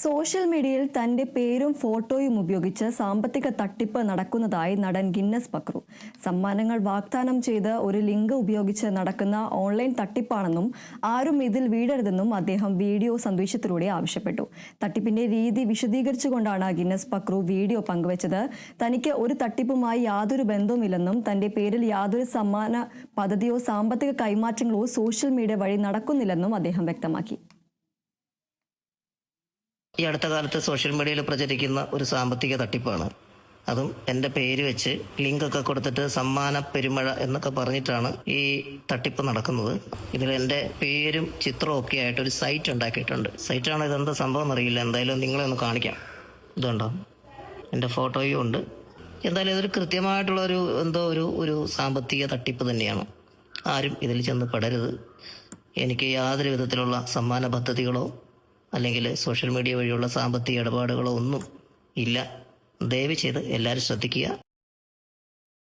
Social മീഡിയയിൽ തന്റെ പേരും ഫോട്ടോയും ഉപയോഗിച്ച് സാമ്പത്തിക തട്ടിപ്പ് നടക്കുന്നതായി നടൻ ഗിന്നസ് പക്രു സമ്മാനങ്ങൾ വാഗ്ദാനം ചെയ്ത് ഒരു ലിങ്ക് ഉപയോഗിച്ച് നടക്കുന്ന ഓൺലൈൻ തട്ടിപ്പാണെന്നും ആരും ഇതിൽ വീഴരുതെന്നും അദ്ദേഹം വീഡിയോ സന്ദേശത്തിലൂടെ ആവശ്യപ്പെട്ടു. തട്ടിപ്പിന്റെ രീതി വിശദീകരിച്ചുകൊണ്ടാണ് ഗിന്നസ് പക്രു വീഡിയോ പങ്കുവച്ചത്. തനിക്ക് ഒരു തട്ടിപ്പുമായി യാതൊരു ബന്ധവുമില്ലെന്നും തന്റെ പേരിൽ യാതൊരു സമ്മാന പദ്ധതിയോ സാമ്പത്തിക കൈമാറ്റങ്ങളോ സോഷ്യൽ മീഡിയ വഴി നടക്കുന്നില്ലെന്നും അദ്ദേഹം വ്യക്തമാക്കി. ഈ അടുത്ത കാലത്ത് സോഷ്യൽ മീഡിയയിൽ പ്രചരിക്കുന്ന ഒരു സാമ്പത്തിക തട്ടിപ്പാണ്. അതും എന്റെ പേര് വെച്ച് ലിങ്കൊക്കെ കൊടുത്തിട്ട് സമ്മാന പെരുമഴ എന്നൊക്കെ പറഞ്ഞിട്ടാണ് ഈ തട്ടിപ്പ് നടക്കുന്നത്. ഇതിൽ എന്റെ പേരും ചിത്രവും ഒക്കെ ആയിട്ട് ഒരു സൈറ്റ് ഉണ്ടാക്കിയിട്ടുണ്ട്. സൈറ്റാണ് ഇതെന്താ സംഭവം എന്നറിയില്ല. എന്തായാലും നിങ്ങളെ ഒന്ന് കാണിക്കാം. ഇതുണ്ടോ? എന്റെ ഫോട്ടോയും ഉണ്ട്. എന്തായാലും ഇതൊരു കൃത്യമായിട്ടുള്ള ഒരു എന്തോ ഒരു ഒരു സാമ്പത്തിക തട്ടിപ്പ് തന്നെയാണ്. ആരും ഇതിൽ ചെന്ന് പെടരുത്. എനിക്ക് യാതൊരു വിധത്തിലുള്ള സമ്മാന പദ്ധതികളോ അല്ലെങ്കിൽ സോഷ്യൽ മീഡിയ വഴിയുള്ള സാമ്പത്തിക ഇടപാടുകളോ ഒന്നും ഇല്ല. ദയവ് ചെയ്ത് എല്ലാവരും ശ്രദ്ധിക്കുക.